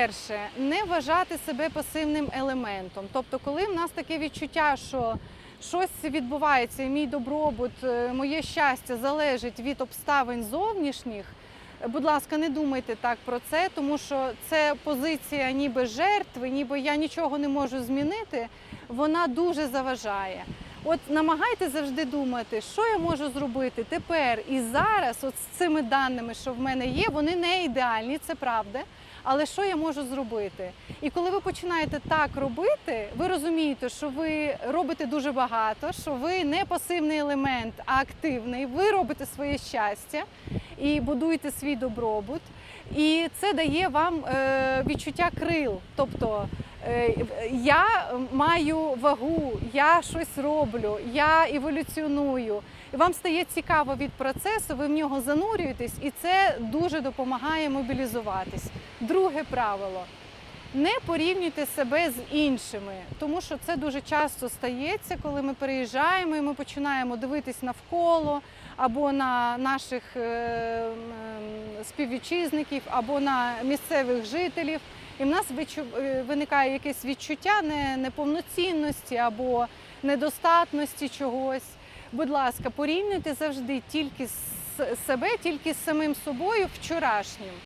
Перше, не вважати себе пасивним елементом. Тобто, коли в нас таке відчуття, що щось відбувається, мій добробут, е, моє щастя залежить від обставин зовнішніх. Будь ласка, не думайте так про це, тому що це позиція ніби жертви, ніби я нічого не можу змінити. Вона дуже заважає. От намагайтеся завжди думати, що я можу зробити тепер і зараз, от з цими даними, що в мене є, вони не ідеальні, це правда. Але що я можу зробити? І коли ви починаєте так робити, ви розумієте, що ви робите дуже багато, що ви не пасивний елемент, а активний. Ви робите своє щастя і будуєте свій добробут. І це дає вам е, відчуття крил. Тобто я маю вагу, я щось роблю, я еволюціоную. І вам стає цікаво від процесу, ви в нього занурюєтесь, і це дуже допомагає мобілізуватись. Друге правило. Не порівнюйте себе з іншими, тому що це дуже часто стається, коли ми переїжджаємо і ми починаємо дивитись навколо або на наших е, співвітчизників, або на місцевих жителів. І в нас е, виникає якесь відчуття не- неповноцінності або недостатності чогось. Будь ласка, порівнюйте завжди тільки себе, тільки з самим собою вчорашнім.